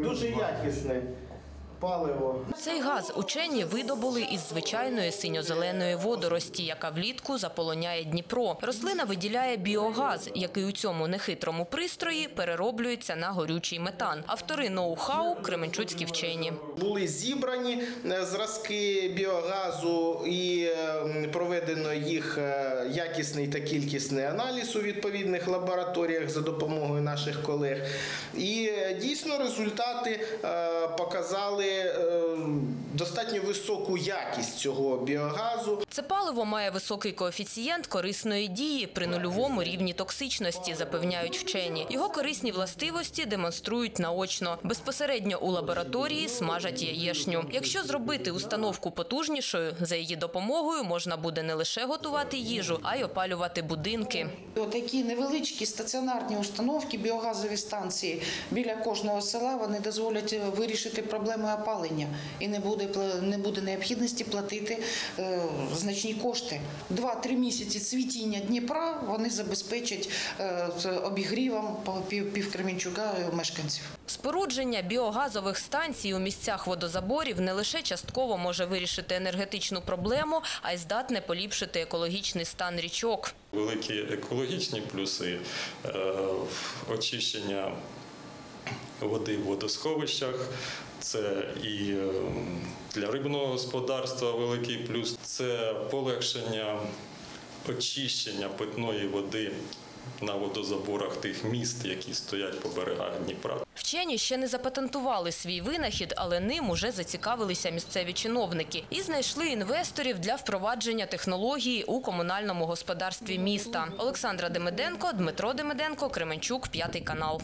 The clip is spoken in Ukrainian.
Дуже якісне паливо. Цей газ учені видобули із звичайної синьо-зеленої водорості, яка влітку заполоняє Дніпро. Рослина виділяє біогаз, який у цьому нехитрому пристрої перероблюється на горючий метан. Автори ноу-хау – кременчуцькі вчені. Були зібрані е, зразки біогазу і е, проведено їх е, якісний та кількісний аналіз у відповідних лабораторіях за допомогою наших колег. І е, дійсно результати показали далі достатньо високу якість цього біогазу. Це паливо має високий коефіцієнт корисної дії при нульовому рівні токсичності, запевняють вчені. Його корисні властивості демонструють наочно. Безпосередньо у лабораторії смажать яєшню. Якщо зробити установку потужнішою, за її допомогою можна буде не лише готувати їжу, а й опалювати будинки. Такі невеличкі стаціонарні установки, біогазові станції біля кожного села вони дозволять вирішити проблеми опалення і не буде пла- не буде необхідності платити е, значні кошти. Два-три місяці цвітіння Дніпра вони забезпечать е, обігрівом по пів, пів Кременчука е, мешканців. Спорудження біогазових станцій у місцях водозаборів не лише частково може вирішити енергетичну проблему, а й здатне поліпшити екологічний стан річок. Великі екологічні плюси е, очищення води в водосховищах. Це і е, для рибного господарства великий плюс. Це полегшення очищення питної води на водозаборах тих міст, які стоять по берегах Дніпра. Вчені ще не запатентували свій винахід, але ним уже зацікавилися місцеві чиновники і знайшли інвесторів для впровадження технології у комунальному господарстві міста. Олександра Демиденко, Дмитро Демиденко, Кременчук, п'ятий канал.